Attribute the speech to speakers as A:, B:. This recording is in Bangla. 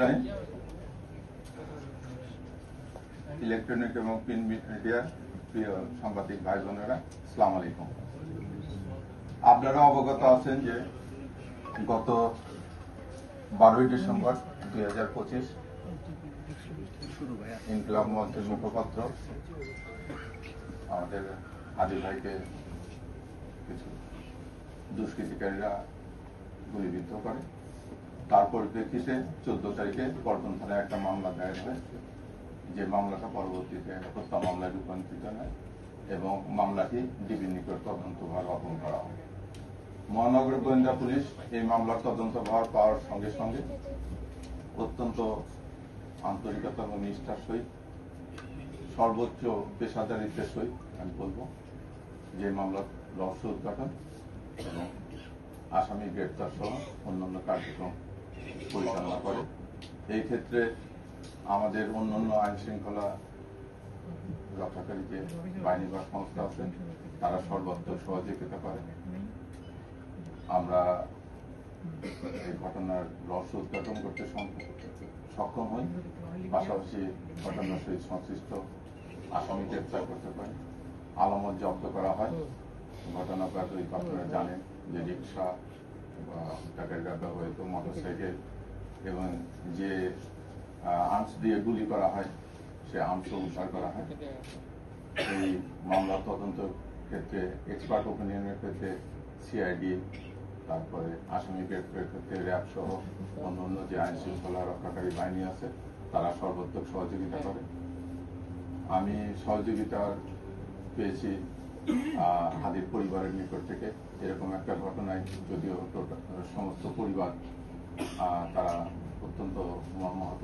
A: রাহিম ইলেকট্রনিক এবং প্রিন্ট মিডিয়ার প্রিয় সাংবাদিক ভাই বোনেরা সালাম আলাইকুম। আপনারা অবগত আছেন যে গত বারোই ডিসেম্বর দুই হাজার পঁচিশ ইনকলাব মঞ্চের মুখপাত্র আমাদের আদি ভাইকে কিছু দুষ্কৃতিকারীরা গুলিবিদ্ধ করে। তার পরিপ্রেক্ষিতে চোদ্দ তারিখে পল্টন থানায় একটা মামলা দায়ের হয় যে মামলাটা পরবর্তীতে হত্যা মামলায় রূপান্তরিত হয় এবং মামলাটি ডিবি নিকট তদন্তভার অর্পণ করা হয়। মহানগর গোয়েন্দা পুলিশ এই মামলার তদন্তভার পাওয়ার সঙ্গে সঙ্গে অত্যন্ত আন্তরিকতা এবং নিষ্ঠার সহিত, সর্বোচ্চ পেশাদারিত্বের সহিত আমি বলব যে মামলার রহস্য উদ্ঘাটন এবং আসামি গ্রেপ্তার সহ অন্যান্য কার্যক্রম পরিচালনা করে। এই ক্ষেত্রে আমাদের অন্যান্য আইন শৃঙ্খলা রক্ষাকারী যে বাহিনী বা সংস্থা আছে তারা সর্বাত্মক সহযোগিতা করে আমরা এই ঘটনার রহস্য উদ্ঘাটন করতে সক্ষম হই, পাশাপাশি ঘটনার সহিত সংশ্লিষ্ট আসামি গ্রেপ্তার করতে পারি। আলামত জব্দ করা হয়। ঘটনাকার ওই আপনারা জানেন যে রিক্সা বা টাকার ব্যবহৃত মোটরসাইকেল এবং যে আর্মস দিয়ে গুলি করা হয়, সে আর্মসও উদ্ধার করা হয়। এই মামলা তদন্ত ক্ষেত্রে এক্সপার্ট ওপিনিয়নের ক্ষেত্রে সিআইডি তারপরে আসামি গ্রেপ্তারের ক্ষেত্রে র্যাব সহ অন্যান্য যে আইন শৃঙ্খলা রক্ষাকারী বাহিনী আছে, তারা সর্বোত্তক সহযোগিতা করে। আমি সহযোগিতার পেয়েছি হাদির পরিবারের নিকট থেকে এরকম একটা ঘটনায় যদিও সমস্ত পরিবার তারা অত্যন্ত মর্মাহত